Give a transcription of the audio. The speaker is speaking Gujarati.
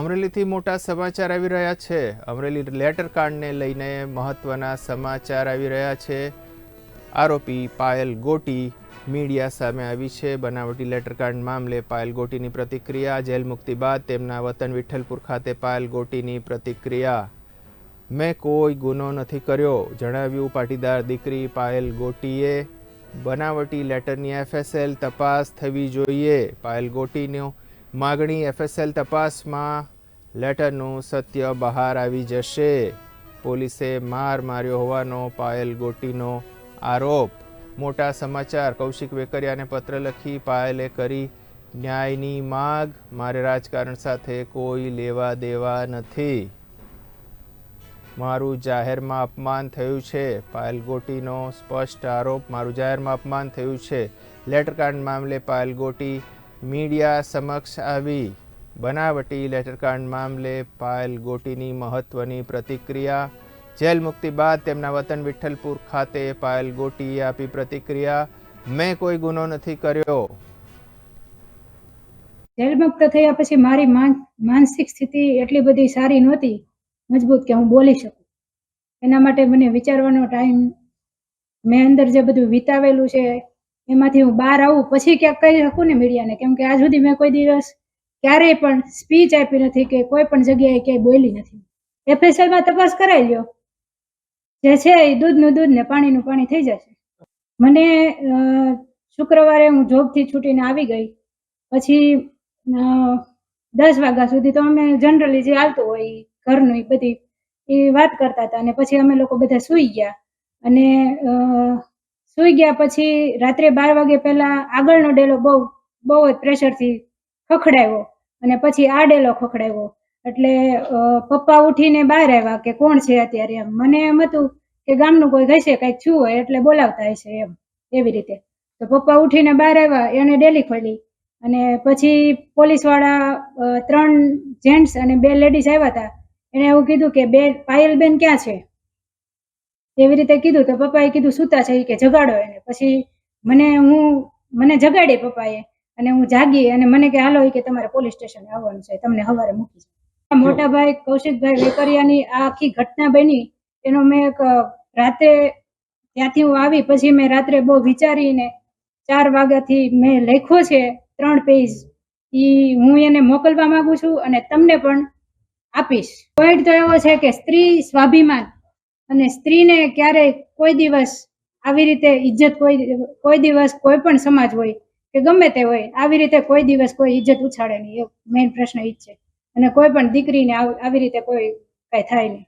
અમરેલીથી મોટા સમાચાર આવી રહ્યા છે. અમરેલી લેટર કાર્ડને લઈને મહત્વના સમાચાર આવી રહ્યા છે. આરોપી પાયલ ગોટી મીડિયા સામે આવી છે. બનાવટી લેટર કાર્ડ મામલે પાયલ ગોટીની પ્રતિક્રિયા, જેલ મુક્તિ બાદ તેમના વતન વિઠ્ઠલપુર ખાતે પાયલ ગોટીની પ્રતિક્રિયા. મેં કોઈ ગુનો નથી કર્યો, જણાવ્યું પાટીદાર દીકરી પાયલ ગોટીએ. બનાવટી લેટરની એફએસએલ તપાસ થવી જોઈએ. પાયલ ગોટીનો માગણી એફએસએલ તપાસમાં લેટરનું સત્ય બહાર આવી જશે. પોલીસે માર માર્યો હોવાનો પાયલ ગોટીનો આરોપ. મોટા સમાચાર, કૌશિક વેકરિયાને પત્ર લખી પાયલે કરી ન્યાયની માગ. મારે રાજકારણ સાથે કોઈ લેવા દેવા નથી. મારું જાહેરમાં અપમાન થયું છે. પાયલ ગોટીનો સ્પષ્ટ આરોપ, મારું જાહેરમાં અપમાન થયું છે. લેટર કાર્ડ મામલે પાયલ ગોટી મીડિયા સમક્ષ આવી બનાવટી લેટરકાંડ મામલે પાયલ ગોટીની મહત્વની પ્રતિક્રિયા. જેલ મુક્તિ બાદ તેમના વતન વિઠ્ઠલપુર ખાતે પાયલ ગોટીએ આપી પ્રતિક્રિયા. મેં કોઈ ગુનો નથી કર્યો. જેલ મુક્ત થયા પછી મારી માન- માનસિક સ્થિતિ એટલી બધી સારી નહોતી, મજબૂત કે હું બોલી શકું. એના માટે મને વિચારવાનો ટાઈમ, મેં અંદર જે બધું વિતાવેલું છે એમાંથી હું બહાર આવું, પછી ક્યાંક કહી શકું ને મીડિયાને, કેમ કે આજ સુધી મેં કોઈ દિવસ ક્યારેય પણ સ્પીચ આપી નથી કે કોઈ પણ જગ્યાએ ક્યાંય બોલી નથી. એફએસએલમાં તપાસ કરાવી લ્યો. જે છે એ દૂધનું દૂધ ને પાણીનું પાણી થઈ જશે. મને શુક્રવારે હું જોબથી છૂટીને આવી ગઈ. પછી દસ વાગ્યા સુધી તો અમે જનરલી જે આવતું હોય ઘરનું એ બધી એ વાત કરતા હતા અને પછી અમે લોકો બધા સૂઈ ગયા. અને સૂઈ ગયા પછી રાત્રે બાર વાગે પહેલા આગળનો ડેલો બહુ બહુ જ પ્રેશરથી ખખડાવ્યો અને પછી આ ડેલો ખખડાવ્યો એટલે પપ્પા ઉઠીને બહાર આવ્યા કે કોણ છે અત્યારે એમ. મને એમ હતું કે ગામનું કોઈ હશે કંઈક છું હોય એટલે બોલાવતા હશે એમ, એવી રીતે. તો પપ્પા ઉઠીને બહાર આવ્યા, એને ડેલી ખોલી. અને પછી પોલીસવાળા ત્રણ જેન્ટ્સ અને બે લેડીઝ આવ્યા હતા. એણે એવું કીધું કે બે પાયલબેન ક્યાં છે? એવી રીતે કીધું તો પપ્પાએ કીધું સૂતા છે કે જગાડો એને. પછી મને હું મને જગાડે પપ્પાએ અને હું જાગી અને મને કે હાલો કે તમારે પોલીસ સ્ટેશન આવવાનું છે તમને હવારે મૂકી જાય મોટા ભાઈ કૌશિકભાઈ વેકરિયાની આ આખી ઘટના બની એનો મેં એક રાતે ત્યાંથી હું આવી પછી મેં રાત્રે બહુ વિચારીને ચાર વાગ્યાથી મેં લખ્યો છે ત્રણ પેજ. ઈ હું એને મોકલવા માંગુ છું અને તમને પણ આપીશ. પોઈન્ટ તો એવો છે કે સ્ત્રી સ્વાભિમાન અને સ્ત્રીને ક્યારેય કોઈ દિવસ આવી રીતે ઇજ્જત કોઈ કોઈ દિવસ કોઈ પણ સમાજ હોય કે ગમે તે હોય, આવી રીતે કોઈ દિવસ કોઈ ઇજ્જત ઉછાળે નહીં. એ મેઇન પ્રશ્ન ઈજ છે. અને કોઈ પણ દીકરીને આવી રીતે કોઈ કાંઈ થાય નહીં.